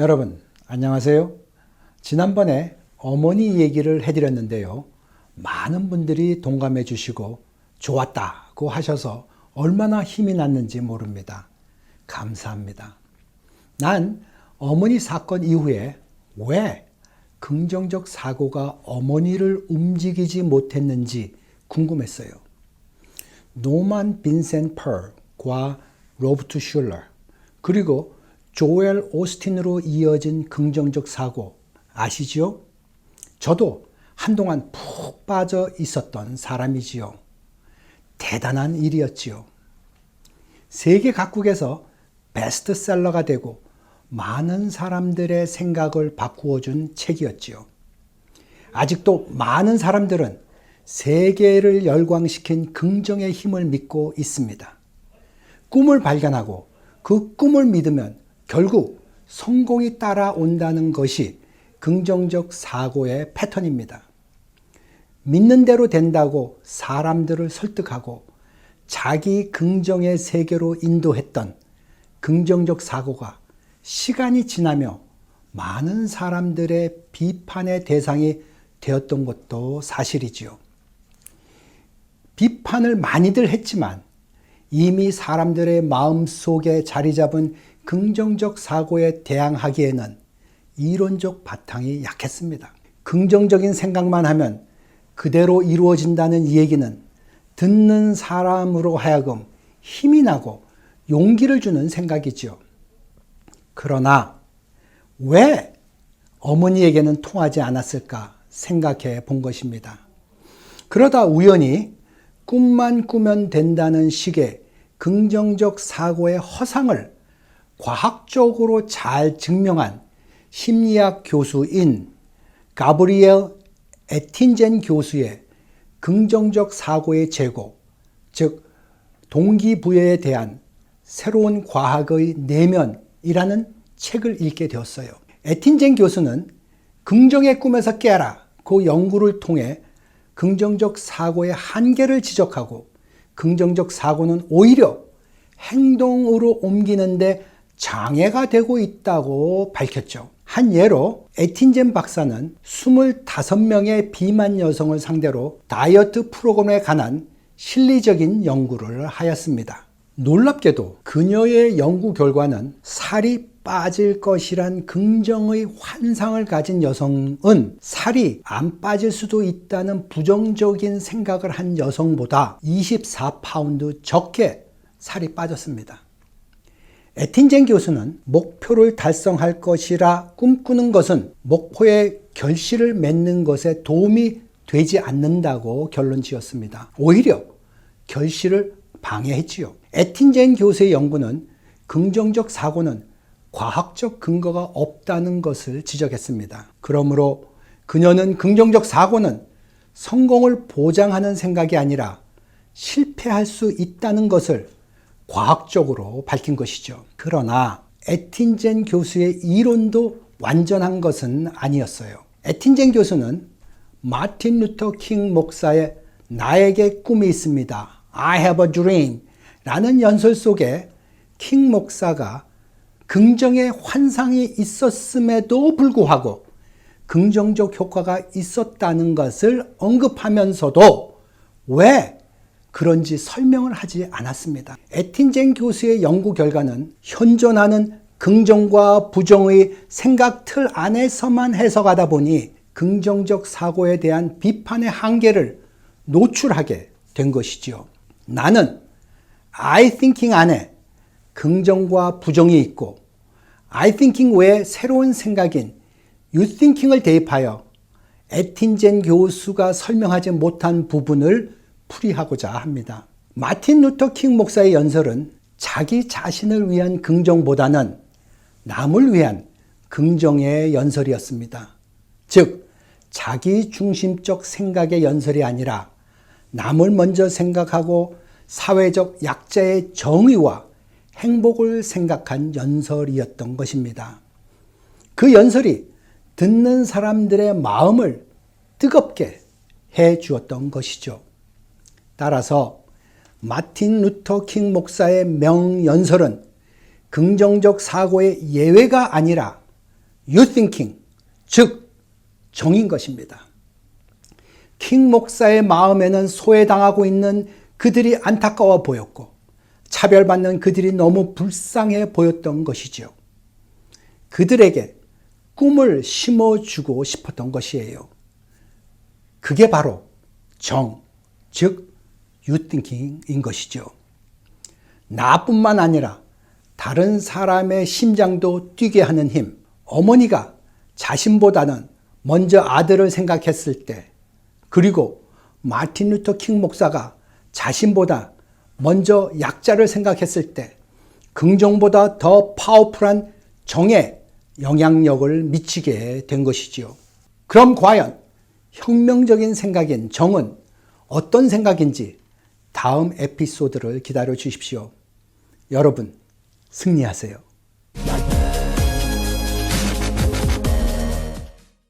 여러분, 안녕하세요. 지난번에 어머니 얘기를 해드렸는데요. 많은 분들이 동감해 주시고 좋았다고 하셔서 얼마나 힘이 났는지 모릅니다. 감사합니다. 난 어머니 사건 이후에 왜 긍정적 사고가 어머니를 움직이지 못했는지 궁금했어요. 노만 빈센 펄과 로버트 슐러 그리고 조엘 오스틴으로 이어진 긍정적 사고 아시지요? 저도 한동안 푹 빠져 있었던 사람이지요. 대단한 일이었지요. 세계 각국에서 베스트셀러가 되고 많은 사람들의 생각을 바꾸어 준 책이었지요. 아직도 많은 사람들은 세계를 열광시킨 긍정의 힘을 믿고 있습니다. 꿈을 발견하고 그 꿈을 믿으면 결국 성공이 따라온다는 것이 긍정적 사고의 패턴입니다. 믿는 대로 된다고 사람들을 설득하고 자기 긍정의 세계로 인도했던 긍정적 사고가 시간이 지나며 많은 사람들의 비판의 대상이 되었던 것도 사실이지요. 비판을 많이들 했지만 이미 사람들의 마음 속에 자리 잡은 긍정적 사고에 대항하기에는 이론적 바탕이 약했습니다. 긍정적인 생각만 하면 그대로 이루어진다는 이 얘기는 듣는 사람으로 하여금 힘이 나고 용기를 주는 생각이지요. 그러나 왜 어머니에게는 통하지 않았을까 생각해 본 것입니다. 그러다 우연히 꿈만 꾸면 된다는 식의 긍정적 사고의 허상을 과학적으로 잘 증명한 심리학 교수인 가브리엘 에틴젠 교수의 긍정적 사고의 제고, 즉 동기부여에 대한 새로운 과학의 내면이라는 책을 읽게 되었어요. 에틴젠 교수는 긍정의 꿈에서 깨라 그 연구를 통해 긍정적 사고의 한계를 지적하고 긍정적 사고는 오히려 행동으로 옮기는데 장애가 되고 있다고 밝혔죠. 한 예로 에틴젠 박사는 25명의 비만 여성을 상대로 다이어트 프로그램에 관한 실리적인 연구를 하였습니다. 놀랍게도 그녀의 연구 결과는 살이 빠질 것이란 긍정의 환상을 가진 여성은 살이 안 빠질 수도 있다는 부정적인 생각을 한 여성보다 24파운드 적게 살이 빠졌습니다. 에틴젠 교수는 목표를 달성할 것이라 꿈꾸는 것은 목표의 결실을 맺는 것에 도움이 되지 않는다고 결론 지었습니다. 오히려 결실을 방해했지요. 에틴젠 교수의 연구는 긍정적 사고는 과학적 근거가 없다는 것을 지적했습니다. 그러므로 그녀는 긍정적 사고는 성공을 보장하는 생각이 아니라 실패할 수 있다는 것을 과학적으로 밝힌 것이죠. 그러나 에틴젠 교수의 이론도 완전한 것은 아니었어요. 에틴젠 교수는 마틴 루터 킹 목사의 나에게 꿈이 있습니다. I have a dream 라는 연설 속에 킹 목사가 긍정의 환상이 있었음에도 불구하고 긍정적 효과가 있었다는 것을 언급하면서도 왜 그런지 설명을 하지 않았습니다. 에틴젠 교수의 연구 결과는 현존하는 긍정과 부정의 생각 틀 안에서만 해석하다 보니 긍정적 사고에 대한 비판의 한계를 노출하게 된 것이지요. 나는 I thinking 안에 긍정과 부정이 있고 I thinking 외에 새로운 생각인 You thinking을 대입하여 에틴젠 교수가 설명하지 못한 부분을 풀이하고자 합니다. 마틴 루터 킹 목사의 연설은 자기 자신을 위한 긍정보다는 남을 위한 긍정의 연설이었습니다. 즉, 자기 중심적 생각의 연설이 아니라 남을 먼저 생각하고 사회적 약자의 정의와 행복을 생각한 연설이었던 것입니다. 그 연설이 듣는 사람들의 마음을 뜨겁게 해 주었던 것이죠. 따라서 마틴 루터 킹 목사의 명연설은 긍정적 사고의 예외가 아니라 thinking, 즉 정인 것입니다. 킹 목사의 마음에는 소외당하고 있는 그들이 안타까워 보였고 차별받는 그들이 너무 불쌍해 보였던 것이죠. 그들에게 꿈을 심어주고 싶었던 것이에요. 그게 바로 정, 즉 유띵킹인 것이죠. 나뿐만 아니라 다른 사람의 심장도 뛰게 하는 힘. 어머니가 자신보다는 먼저 아들을 생각했을 때, 그리고 마틴 루터 킹 목사가 자신보다 먼저 약자를 생각했을 때, 긍정보다 더 파워풀한 정에 영향력을 미치게 된 것이지요. 그럼 과연 혁명적인 생각인 정은 어떤 생각인지 다음 에피소드를 기다려 주십시오. 여러분, 승리하세요.